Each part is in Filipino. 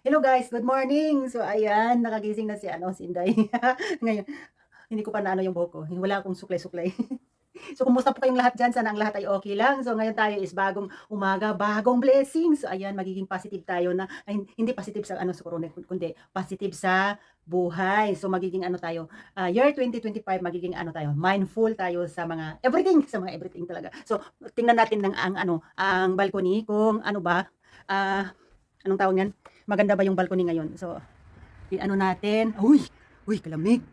Hello guys, good morning. So ayan, nakagising na si ano, si Inday. Ngayon, hindi ko pa naano yung buhok ko. Wala akong suklay-suklay. so kumusta po kayong lahat dyan? Sana ang lahat ay okay lang. So ngayon tayo is bagong umaga, bagong blessings. So ayan, magiging positive tayo na, ay, hindi positive sa ano sa corona, kundi positive sa buhay. So magiging ano tayo, ah, year 2025, magiging ano tayo, mindful tayo sa mga everything, sa mga everything talaga. So tingnan natin ng ang ano, ang balcony kung ano ba, ah, anong tawag yan? Maganda ba yung balcony ngayon. So, i-ano natin. Uy! Uy, kalamig.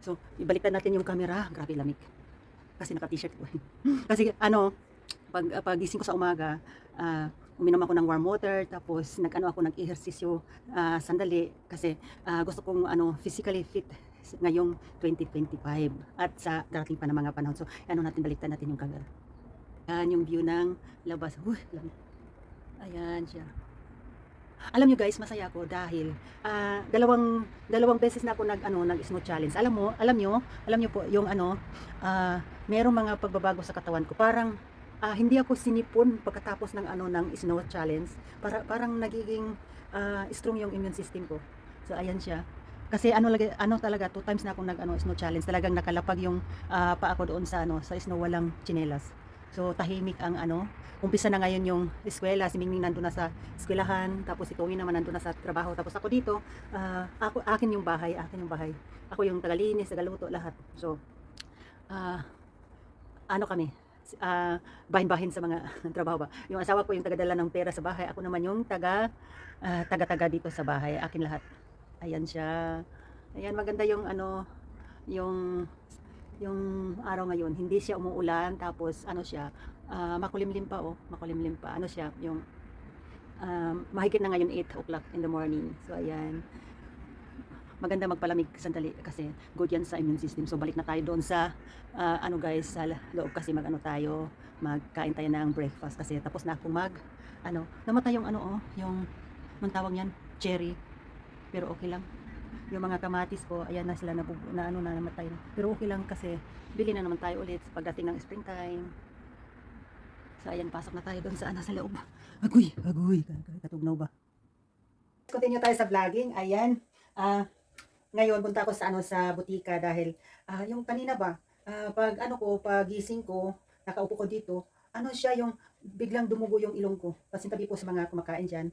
So, ibaliktad natin yung camera. Grabe lamig. Kasi naka-t-shirt ko. Kasi ano, pag uh, pagising ko sa umaga, ah, uminom ako ng warm water, tapos nag-ano ako nag-ehersisyo ah, sandali kasi ah, gusto kong ano physically fit ngayong 2025 at sa darating pa na mga panahon. So, ano natin baliktad natin yung camera. Yan yung view ng labas. Uy, lamig. Ayan siya. Alam nyo guys, masaya ako dahil ah, dalawang dalawang beses na ako nag ano nag snow challenge. Alam mo, alam nyo, alam nyo po yung ano, ah, merong mga pagbabago sa katawan ko. Parang ah, hindi ako sinipon pagkatapos ng ano ng snow challenge. Para parang nagiging ah, strong yung immune system ko. So ayan siya. Kasi ano lagi ano talaga two times na akong nag ano snow challenge. Talagang nakalapag yung ah, paa ko doon sa ano sa snow walang tsinelas. So tahimik ang ano, umpisa na ngayon yung eskwela, si Mingming nandun na sa eskwelahan, tapos si Tony naman nandun na sa trabaho, tapos ako dito, ah, ako, akin yung bahay, akin yung bahay. Ako yung tagalinis, tagaluto, lahat. So, ah, ano kami, ah, bahin-bahin sa mga trabaho ba. Yung asawa ko yung tagadala ng pera sa bahay, ako naman yung taga, ah, taga-taga dito sa bahay, akin lahat. Ayan siya. Ayan, maganda yung ano, yung yung araw ngayon, hindi siya umuulan, tapos ano siya, ah, makulimlim pa oh, makulimlim pa. Ano siya, yung um, mahigit na ngayon 8 o'clock in the morning. So ayan. Maganda magpalamig sandali kasi good yan sa immune system. So balik na tayo doon sa ah, ano guys, sa loob kasi magano tayo, magkain tayo ng breakfast kasi tapos na akong mag ano, namatay yung ano oh, yung anong tawag yan, cherry. Pero okay lang. Yung mga kamatis ko, ayan na sila na, na ano na namatay na. Pero okay lang kasi bili na naman tayo ulit pagdating ng springtime. So ayan, pasok na tayo doon sa ano sa loob. Agoy, agoy, katugnaw ba? Continue tayo sa vlogging. Ayan. Ah, ngayon punta ako sa ano sa butika dahil ah, yung kanina ba, ah, pag ano ko, pag gising ko, nakaupo ko dito, ano siya yung biglang dumugo yung ilong ko. Pasintabi po sa mga kumakain diyan.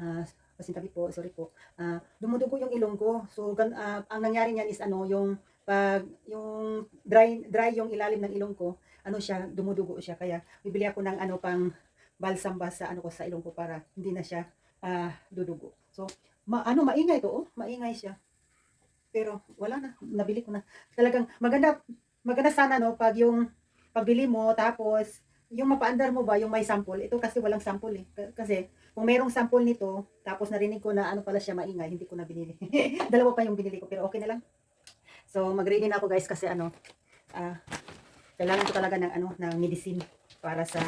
Ah, pasintabi po, sorry po. Ah, dumudugo yung ilong ko. So gan, ah, ang nangyari niyan is ano, yung pag yung dry dry yung ilalim ng ilong ko, ano siya, dumudugo siya. Kaya bibili ako ng ano pang balsam ba sa ano ko sa ilong ko para hindi na siya ah, dudugo. So, ma ano maingay to, oh, maingay siya. Pero wala na, nabili ko na. Talagang maganda maganda sana no pag yung pagbili mo tapos yung mapaandar mo ba yung may sample. Ito kasi walang sample eh. Kasi kung merong sample nito, tapos narinig ko na ano pala siya maingay, hindi ko na binili. Dalawa pa yung binili ko pero okay na lang. So mag-ready na ako guys kasi ano ah kailangan ko talaga ng ano ng medicine para sa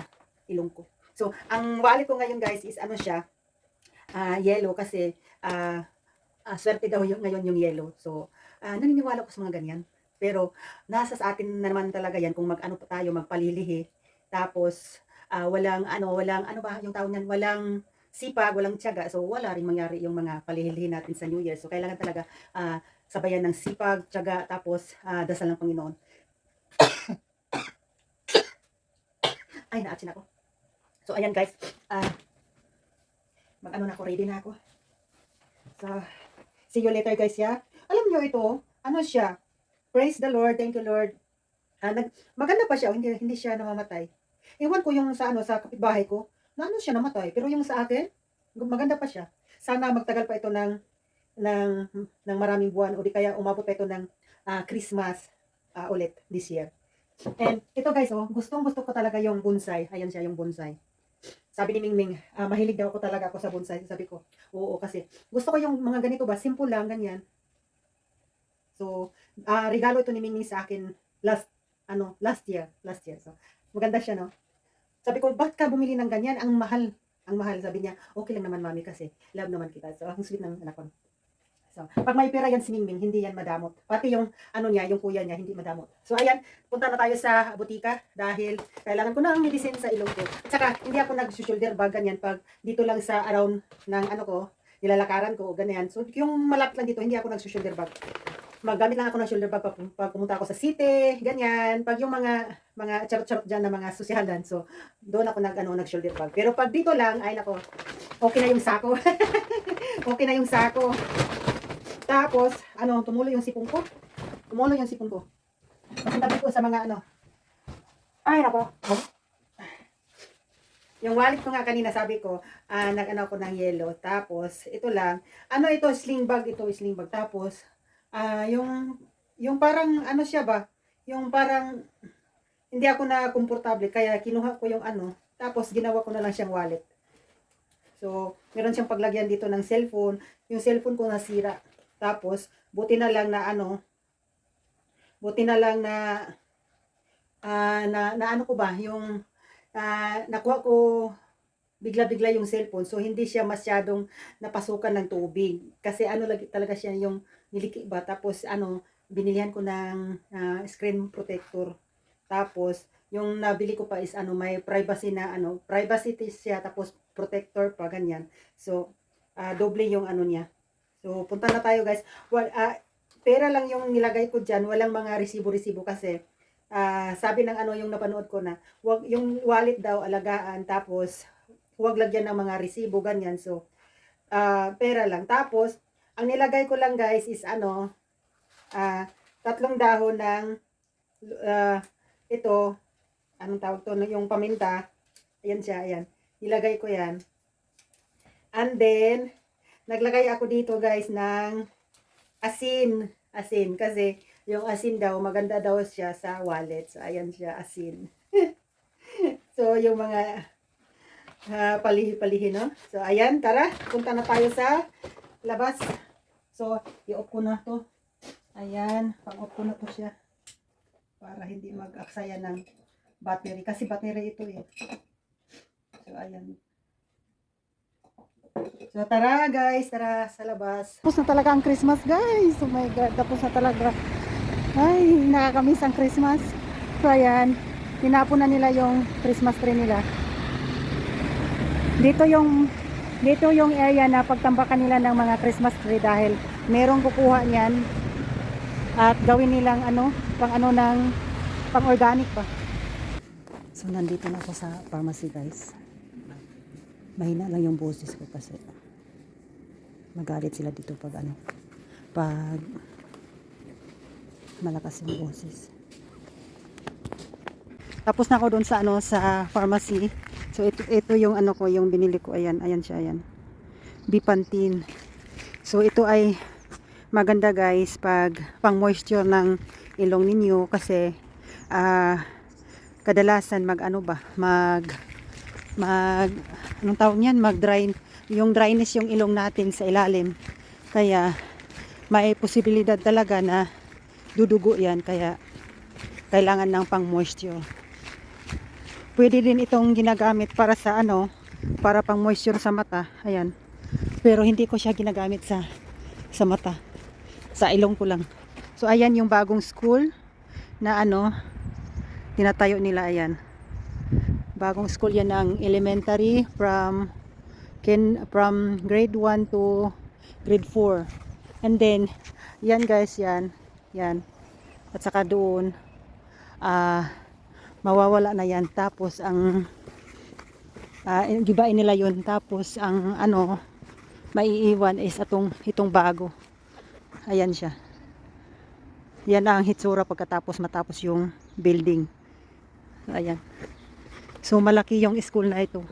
ilong ko. So ang wallet ko ngayon guys is ano siya ah yellow kasi ah ah, swerte daw yung ngayon yung yellow. So ah, naniniwala ko sa mga ganyan. Pero nasa sa atin na naman talaga yan kung mag-ano pa tayo magpalilihi. Tapos ah, walang ano walang ano ba yung tawag niyan walang sipag, walang tiyaga. So wala rin mangyari yung mga palihilihin natin sa New Year. So kailangan talaga ah, sabayan ng sipag, tiyaga, tapos ah, dasal ng Panginoon. Ay, naatsin ako. So, ayan guys. ah mag-ano na ako, ready na ako. So, see you later guys, ya. Alam nyo ito, ano siya? Praise the Lord, thank you Lord. Ah, nag, maganda pa siya, hindi, hindi siya namamatay. Ewan ko yung sa ano sa kapitbahay ko, na ano siya namatay. Pero yung sa akin, maganda pa siya. Sana magtagal pa ito ng ng ng maraming buwan o di kaya umabot pa ito ng ah, Christmas ah, ulit this year. And ito guys, oh, gustong gusto ko talaga yung bonsai. Ayan siya yung bonsai. Sabi ni Mingming, ah, mahilig daw ako talaga ako sa bonsai. Sabi ko, oo kasi gusto ko yung mga ganito ba, simple lang, ganyan. So, ah, regalo ito ni Mingming sa akin last, ano, last year. Last year. So, maganda siya, no? Sabi ko, bakit ka bumili ng ganyan? Ang mahal. Ang mahal. Sabi niya, okay lang naman, mami, kasi love naman kita. So, ang sweet ng anak ko. So, pag may pera yan si Mingming, hindi yan madamot. Pati yung, ano niya, yung kuya niya, hindi madamot. So, ayan, punta na tayo sa butika dahil kailangan ko ng medicine sa ilong ko. At saka, hindi ako nag-shoulder bag ganyan pag dito lang sa around ng ano ko, nilalakaran ko, ganyan. So, yung malapit lang dito, hindi ako nag-shoulder bag. Magamit lang ako ng shoulder bag pag, pag pumunta ako sa city, ganyan. Pag yung mga mga charot-charot dyan na mga susyalan, so doon ako nag, ano, nag-shoulder bag. Pero pag dito lang, ay nako, okay na yung sako. okay na yung sako. Tapos, ano, tumulo yung sipong ko. Tumulo yung sipong ko. Kasi tabi ko sa mga ano. Ay, nako. Yung wallet ko nga kanina sabi ko, ah nag-ano ko ng yellow. Tapos, ito lang. Ano ito? Sling bag ito, sling bag. Tapos, ah yung, yung parang, ano siya ba? Yung parang, hindi ako na komportable. Kaya kinuha ko yung ano. Tapos, ginawa ko na lang siyang wallet. So, meron siyang paglagyan dito ng cellphone. Yung cellphone ko nasira. Tapos, buti na lang na ano, buti na lang na, ah na, na ano ko ba, yung, ah nakuha ko bigla-bigla yung cellphone. So, hindi siya masyadong napasukan ng tubig. Kasi ano talaga siya yung niliki ba. Tapos, ano, binilihan ko ng ah, screen protector. Tapos, yung nabili ko pa is ano, may privacy na ano, privacy siya tapos protector pa ganyan. So, ah, doble yung ano niya. So, punta na tayo guys. Well, ah, pera lang yung nilagay ko diyan, walang mga resibo-resibo kasi ah, sabi ng ano yung napanood ko na, wag yung wallet daw alagaan tapos huwag lagyan ng mga resibo ganyan. So, ah, pera lang. Tapos, ang nilagay ko lang guys is ano, ah, tatlong dahon ng ah, ito, anong tawag to, yung paminta. Ayan siya, ayan. Nilagay ko yan. And then, naglagay ako dito guys ng asin. Asin. Kasi yung asin daw, maganda daw siya sa wallet. So, ayan siya, asin. so, yung mga uh, palihi-palihi, no? So, ayan, tara. Punta na tayo sa labas. So, i-off ko na to. Ayan, pang-off ko na to siya. Para hindi mag-aksaya ng battery. Kasi battery ito eh. So, ayan. So, tara guys, tara sa labas. Tapos na talaga ang Christmas guys. Oh my God, tapos na talaga. Ay, nakakamiss ang Christmas. So, ayan. Tinapon na nila yung Christmas tree nila. Dito yung dito yung area na pagtambakan nila ng mga Christmas tree dahil merong kukuha niyan at gawin nilang ano, pang ano ng pang organic pa. So nandito na ako sa pharmacy guys. Mahina lang yung boses ko kasi magalit sila dito pag ano pag malakas yung boses. Tapos na ako doon sa ano sa pharmacy. So ito ito yung ano ko, yung binili ko. Ayan, ayan siya, ayan. Bipantin. So ito ay maganda guys pag pang moisture ng ilong ninyo kasi ah kadalasan mag ano ba, mag mag anong tawag niyan, mag dry yung dryness yung ilong natin sa ilalim. Kaya may posibilidad talaga na dudugo yan kaya kailangan ng pang moisture. Pwede din itong ginagamit para sa ano, para pang moisture sa mata. Ayan. Pero hindi ko siya ginagamit sa sa mata. Sa ilong ko lang. So ayan yung bagong school na ano tinatayo nila ayan. Bagong school yan ng elementary from kin from grade 1 to grade 4. And then yan guys yan. Yan. At saka doon ah mawawala na yan. Tapos ang uh, gibain nila yun. Tapos ang ano maiiwan is atong itong bago. Ayan siya. Yan ang hitsura pagkatapos matapos yung building. Ayan. So malaki yung school na ito.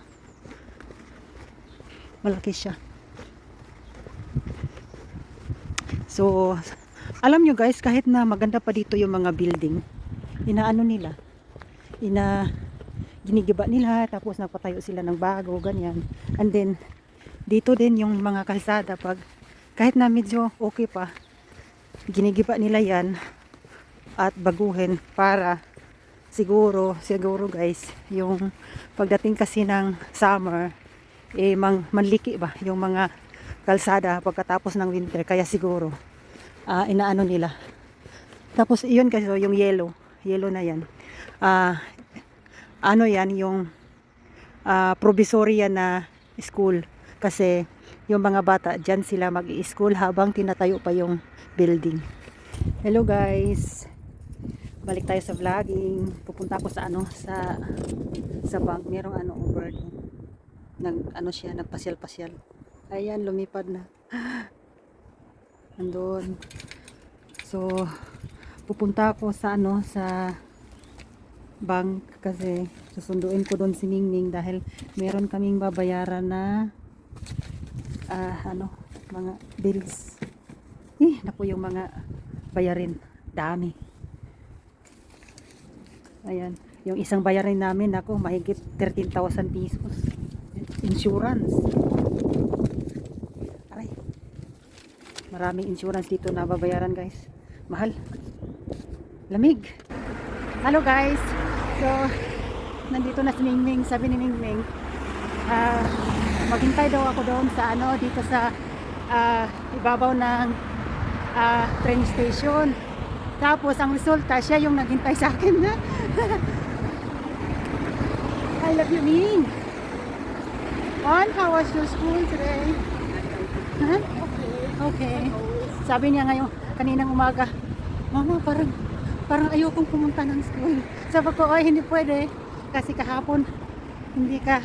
Malaki siya. So alam nyo guys kahit na maganda pa dito yung mga building inaano nila ina ginigiba nila tapos nagpatayo sila ng bago ganyan. And then dito din yung mga kalsada pag kahit na medyo okay pa ginigiba nila yan at baguhin para siguro siguro guys yung pagdating kasi ng summer eh mang, manliki ba yung mga kalsada pagkatapos ng winter. Kaya siguro ah, inaano nila. Tapos iyon kasi yung yellow. Yellow na yan ah ano yan yung ah, provisoria na school kasi yung mga bata, dyan sila mag-i-school habang tinatayo pa yung building. Hello guys! Balik tayo sa vlogging. Pupunta ako sa ano, sa sa bank. Merong ano, bird. Nag, ano siya, nagpasyal-pasyal. Ayan, lumipad na. Andun. So, pupunta ako sa ano, sa bank kasi susunduin ko doon si Ningning dahil meron kaming babayaran na ah, ano, mga bills. Eh, naku yung mga bayarin. Dami. Ayan. Yung isang bayarin namin, ako, mahigit 13,000 pesos. Insurance. Aray. Maraming insurance dito na babayaran, guys. Mahal. Lamig. Hello, guys. So, nandito na si Ningning. Sabi ni Ningning, ah, maghintay daw ako doon sa ano, dito sa ah, ibabaw ng ah, train station. Tapos, ang resulta, siya yung naghintay sa akin na. I love you, Ning. On, how was your school today? Huh? Okay. Sabi niya ngayon, kaninang umaga, Mama, parang, parang ayokong pumunta ng school. Sabi ko, ay, hindi pwede. Kasi kahapon, hindi ka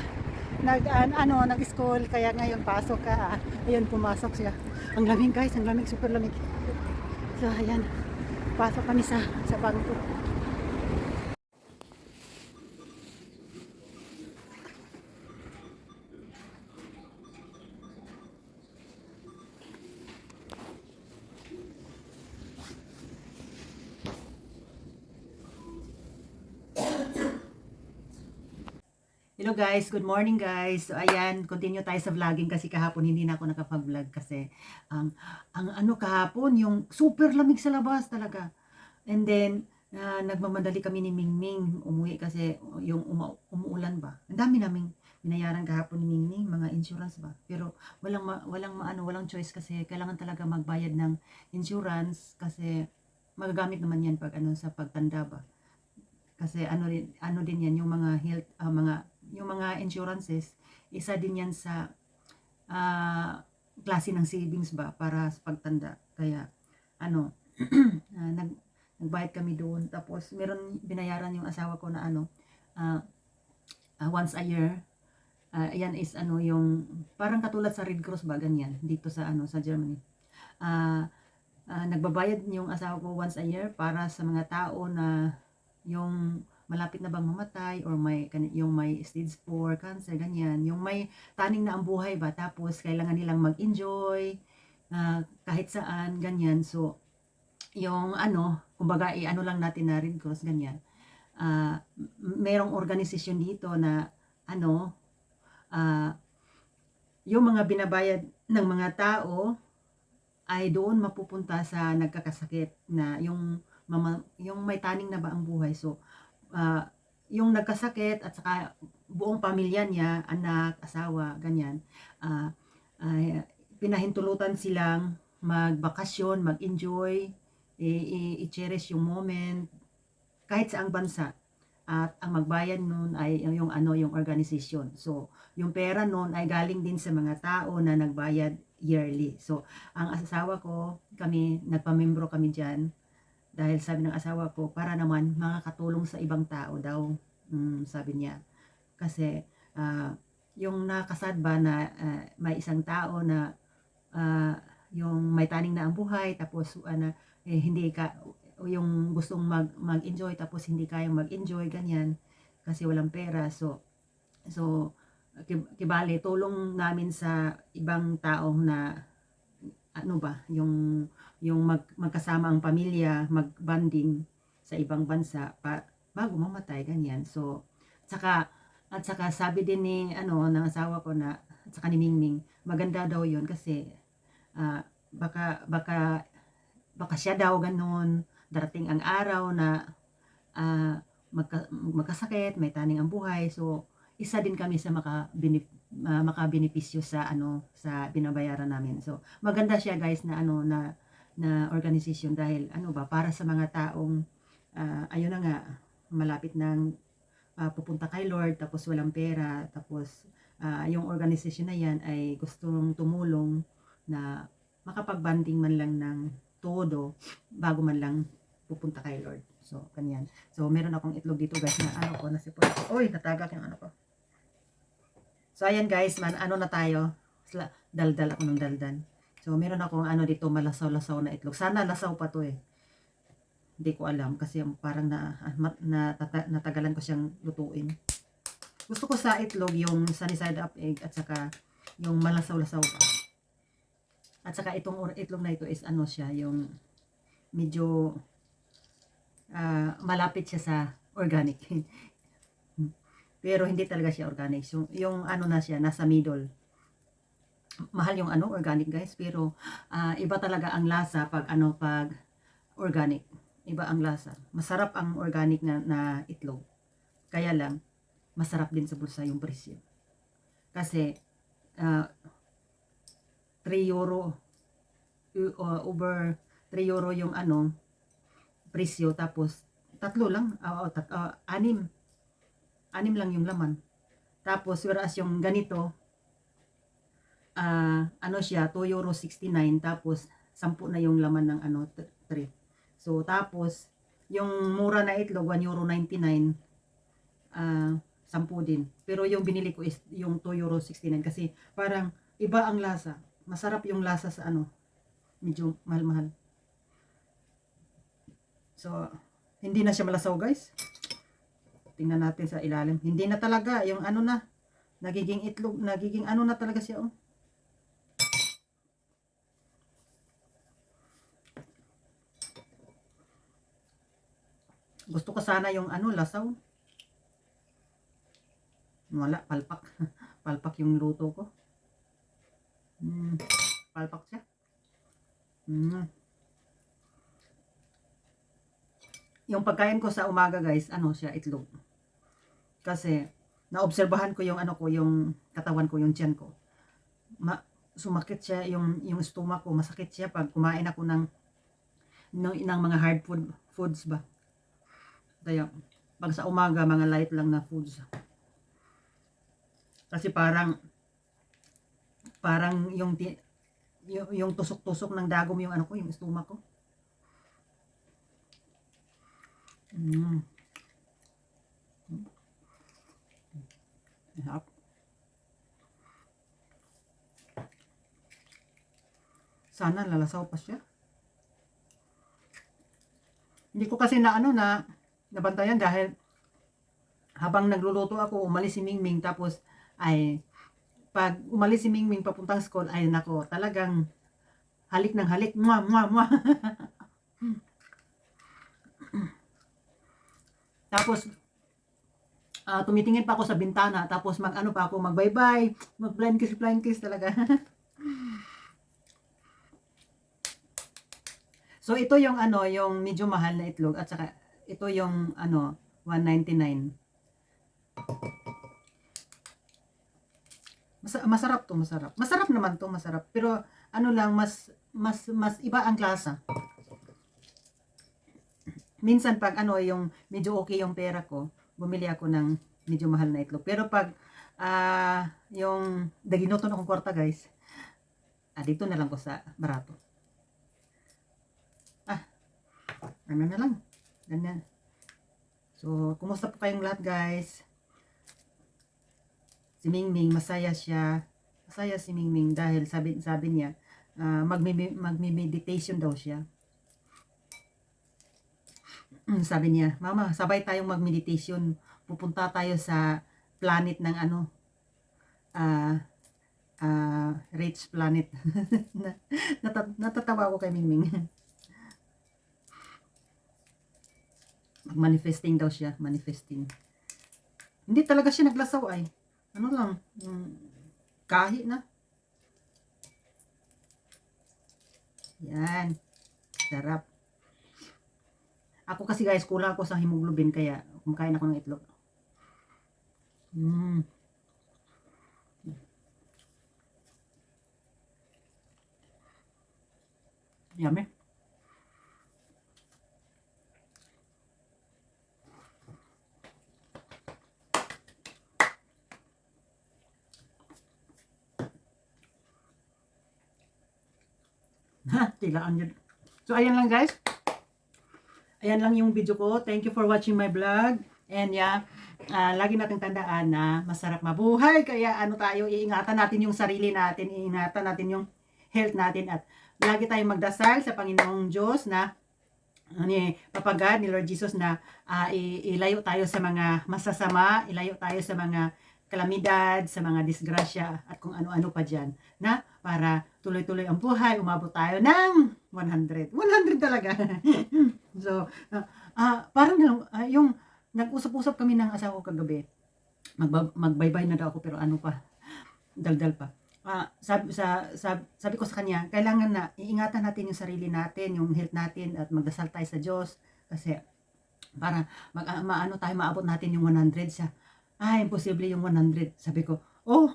nag, an- ano, nag-school. Kaya ngayon, pasok ka. Ayun, pumasok siya. Ang lamig, guys. Ang lamig, super lamig. So, ayan. Pasok kami sa, sa bangko. Hello guys, good morning guys. So ayan, continue tayo sa vlogging kasi kahapon hindi na ako nakapag-vlog kasi ang ang ano kahapon yung super lamig sa labas talaga. And then ah, nagmamadali kami ni Mingming umuwi kasi yung uma- umuulan ba. Ang dami naming binayaran kahapon ni Mingming, mga insurance ba. Pero walang ma- walang maano, walang choice kasi kailangan talaga magbayad ng insurance kasi magagamit naman yan pag ano sa pagtanda ba. Kasi ano rin ano din yan yung mga health ah, mga yung mga insurances, isa din yan sa ah, klase ng savings ba para sa pagtanda. Kaya ano, ah, nag nagbayad kami doon. Tapos meron binayaran yung asawa ko na ano, ah, ah, once a year. Ah, ayan is ano yung parang katulad sa Red Cross ba ganyan dito sa ano sa Germany. Ah, ah, nagbabayad yung asawa ko once a year para sa mga tao na yung malapit na bang mamatay or may yung may stage 4 cancer ganyan. Yung may taning na ang buhay ba tapos kailangan nilang mag-enjoy ah, kahit saan ganyan. So yung ano kumbaga i-ano lang natin na Red Cross ganyan. M- merong organisasyon dito na ano ah, yung mga binabayad ng mga tao ay doon mapupunta sa nagkakasakit na yung mama, yung may taning na ba ang buhay. So ah, yung nagkasakit at saka buong pamilya niya, anak, asawa, ganyan, ah, ay pinahintulutan silang magbakasyon, mag-enjoy, i-cherish yung moment, kahit saang bansa. At ang magbayad nun ay yung ano yung organization. So, yung pera nun ay galing din sa mga tao na nagbayad yearly. So, ang asawa ko, kami, nagpamembro kami dyan dahil sabi ng asawa ko, para naman makakatulong sa ibang tao daw, mm, sabi niya. Kasi, ah, yung nakasad ba na ah, may isang tao na ah, yung may taning na ang buhay, tapos ano, eh, hindi ka, yung gustong mag, mag-enjoy, tapos hindi kayang mag-enjoy, ganyan, kasi walang pera. So, so, ki- kibali, tulong namin sa ibang tao na, ano ba, yung yung mag, magkasama ang pamilya, mag-bonding sa ibang bansa pa, bago mamatay, ganyan. So, saka, at saka sabi din ni, ano, ng asawa ko na, at saka ni Mingming, maganda daw yun kasi, ah, baka, baka, baka siya daw ganun, darating ang araw na, ah, magka, magkasakit, may taning ang buhay, so, isa din kami sa maka, uh, makabenepisyo sa ano sa binabayaran namin. So maganda siya guys na ano na na organization dahil ano ba para sa mga taong ah, ayun na nga malapit nang ah, pupunta kay Lord tapos walang pera tapos ah, yung organization na yan ay gustong tumulong na makapagbanding man lang ng todo bago man lang pupunta kay Lord. So, kanyan. So, meron akong itlog dito guys na ano ko, nasipon. Uy, natagak yung ano ko. So, ayan guys, man, ano na tayo? Daldal ako ng daldan. So, meron akong ano dito, malasaw-lasaw na itlog. Sana lasaw pa to eh. Hindi ko alam kasi parang na, na, natata- natagalan ko siyang lutuin. Gusto ko sa itlog yung sunny side up egg at saka yung malasaw-lasaw pa. At saka itong itlog na ito is ano siya, yung medyo ah, malapit siya sa organic. Pero hindi talaga siya organic. So, yung ano na siya, nasa middle. Mahal yung ano, organic guys. Pero ah, iba talaga ang lasa pag ano, pag organic. Iba ang lasa. Masarap ang organic na, na itlog. Kaya lang, masarap din sa bulsa yung presyo. Kasi, ah, 3 euro uh, over 3 euro yung ano presyo tapos tatlo lang oh, tat, ah, anim anim lang yung laman. Tapos whereas yung ganito ah ano siya 2 euro 69 tapos 10 na yung laman ng ano 3 so tapos yung mura na itlog 1 euro 99 ah 10 din. Pero yung binili ko is yung 2 euro 69 kasi parang iba ang lasa. Masarap yung lasa sa ano medyo mahal-mahal. So hindi na siya malasaw guys tingnan natin sa ilalim. Hindi na talaga yung ano na nagiging itlog nagiging ano na talaga siya oh. Gusto ko sana yung ano lasaw. Wala palpak. Palpak yung luto ko. Mm, palpak siya. Mm. Yung pagkain ko sa umaga guys, ano siya, itlog. Kasi, naobserbahan ko yung ano ko, yung katawan ko, yung tiyan ko. Ma sumakit siya, yung, yung stomach ko, masakit siya pag kumain ako ng, ng, ng mga hard food, foods ba. Kaya, pag sa umaga, mga light lang na foods. Kasi parang, parang yung yung, yung tusok-tusok ng dagom yung ano ko, yung stomach ko. Mm. Sarap. Sana lalasaw pa siya. Hindi ko kasi na ano na nabantayan dahil habang nagluluto ako, umalis si Mingming tapos ay pag umalis si Mingming papuntang school, ay nako, talagang halik ng halik. Mwa, mwa, mwa. tapos, ah, tumitingin pa ako sa bintana, tapos mag-ano pa ako, mag-bye-bye, mag-blind kiss, blind kiss talaga. so, ito yung ano, yung medyo mahal na itlog, at saka, ito yung ano, 199. Mas, masarap to, masarap. Masarap naman to, masarap. Pero ano lang, mas mas mas iba ang lasa. Minsan pag ano yung medyo okay yung pera ko, bumili ako ng medyo mahal na itlog. Pero pag ah yung daginoto na akong kwarta guys, ah, dito na lang ko sa barato. Ah, ano na lang. Ganyan. So, kumusta po kayong lahat guys? si Mingming masaya siya masaya si Mingming dahil sabi sabi niya uh, magmi magmi-meditation daw siya sabi niya mama sabay tayong mag-meditation pupunta tayo sa planet ng ano ah uh, rich planet Nat natatawa ako kay Mingming manifesting daw siya manifesting hindi talaga siya naglasaw ay ano lang, yung kahi na. Yan. Sarap. Ako kasi guys, kulang ako sa hemoglobin kaya kumakain ako ng itlog. Mm. Yummy. Ha, tilaan yun. So, ayan lang guys. Ayan lang yung video ko. Thank you for watching my vlog. And yeah, ah, lagi natin tandaan na masarap mabuhay. Kaya ano tayo, iingatan natin yung sarili natin. Iingatan natin yung health natin. At lagi tayong magdasal sa Panginoong Diyos na ni Papa God, ni Lord Jesus na i- ilayo tayo sa mga masasama, ilayo tayo sa mga kalamidad, sa mga disgrasya at kung ano-ano pa dyan na para tuloy-tuloy ang buhay, umabot tayo ng 100. 100 talaga. so, ah, ah, parang ah, yung nag-usap-usap kami ng asawa ko kagabi. Magba- magbaybay na daw ako pero ano pa, daldal pa. Ah, sabi, sa, sab- sabi ko sa kanya, kailangan na iingatan natin yung sarili natin, yung health natin at magdasal tayo sa Diyos kasi para mag, ah, maano tayo maabot natin yung 100 siya. Ah, imposible yung 100. Sabi ko, oh,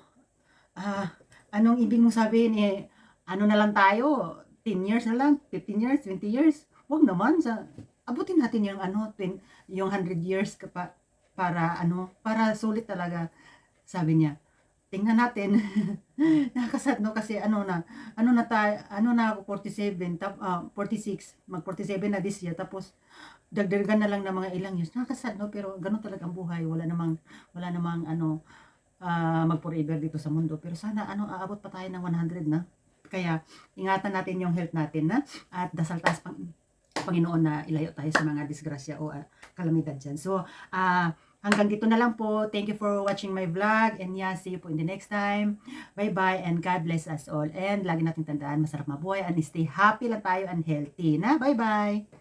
ah, anong ibig mong sabihin eh, ano na lang tayo, 10 years na lang, 15 years, 20 years. Wag naman sa abutin natin yung ano, 20, yung 100 years ka pa, para ano, para sulit talaga. Sabi niya, tingnan natin. Nakakasad no kasi ano na, ano na tayo, ano na ako 47, tap, ah, 46, mag 47 na this year tapos dagdagan na lang ng mga ilang years. Nakakasad no pero ganun talaga ang buhay. Wala namang wala namang ano ah, mag forever dito sa mundo. Pero sana ano aabot pa tayo ng 100 na. Kaya ingatan natin yung health natin na at dasal tayo sa Pang- Panginoon na ilayo tayo sa mga disgrasya o ah, kalamidad dyan. So, ah hanggang dito na lang po. Thank you for watching my vlog. And yeah, see you po in the next time. Bye-bye and God bless us all. And lagi natin tandaan, masarap mabuhay and stay happy lang tayo and healthy na. Bye-bye!